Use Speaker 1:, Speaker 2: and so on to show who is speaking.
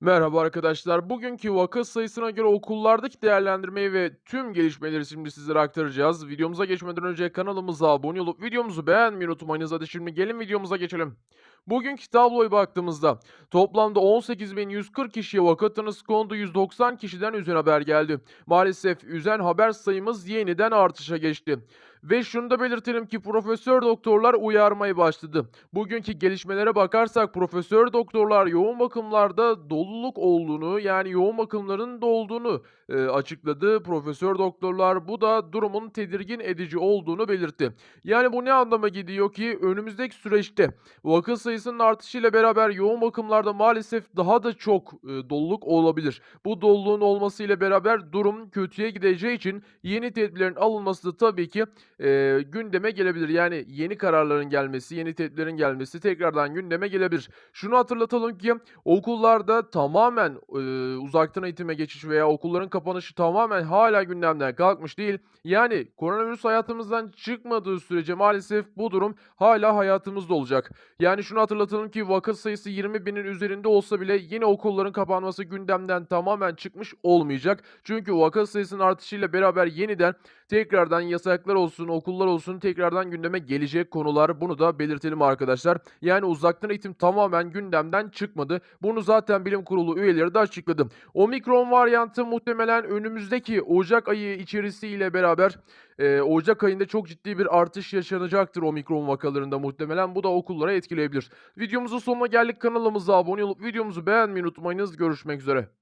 Speaker 1: Merhaba arkadaşlar. Bugünkü vaka sayısına göre okullardaki değerlendirmeyi ve tüm gelişmeleri şimdi sizlere aktaracağız. Videomuza geçmeden önce kanalımıza abone olup videomuzu beğenmeyi unutmayınız. Hadi şimdi gelin videomuza geçelim. Bugünkü tabloya baktığımızda toplamda 18.140 kişiye vaka tanısı kondu, 190 kişiden üzen haber geldi. Maalesef üzen haber sayımız yeniden artışa geçti. Ve şunu da belirtelim ki profesör doktorlar uyarmaya başladı. Bugünkü gelişmelere bakarsak profesör doktorlar yoğun bakımlarda doluluk olduğunu yani yoğun bakımların dolduğunu e, açıkladı. Profesör doktorlar bu da durumun tedirgin edici olduğunu belirtti. Yani bu ne anlama gidiyor ki önümüzdeki süreçte vaka sayısının artışıyla beraber yoğun bakımlarda maalesef daha da çok e, doluluk olabilir. Bu doluluğun olmasıyla beraber durum kötüye gideceği için yeni tedbirlerin alınması da tabii ki eee, gündeme gelebilir. Yani yeni kararların gelmesi, yeni tedbirlerin gelmesi tekrardan gündeme gelebilir. Şunu hatırlatalım ki okullarda tamamen eee, uzaktan eğitime geçiş veya okulların kapanışı tamamen hala gündemden kalkmış değil. Yani koronavirüs hayatımızdan çıkmadığı sürece maalesef bu durum hala hayatımızda olacak. Yani şunu hatırlatalım ki vaka sayısı 20 binin üzerinde olsa bile yine okulların kapanması gündemden tamamen çıkmış olmayacak. Çünkü vaka sayısının artışıyla beraber yeniden tekrardan yasaklar olsun, okullar olsun tekrardan gündeme gelecek konular. Bunu da belirtelim arkadaşlar. Yani uzaktan eğitim tamamen gündemden çıkmadı. Bunu zaten bilim kurulu üyeleri de açıkladı. Omikron varyantı muhtemelen önümüzdeki Ocak ayı içerisiyle beraber e, Ocak ayında çok ciddi bir artış yaşanacaktır omikron vakalarında muhtemelen. Bu da okullara etkileyebilir. Videomuzun sonuna geldik. Kanalımıza abone olup videomuzu beğenmeyi unutmayınız. Görüşmek üzere.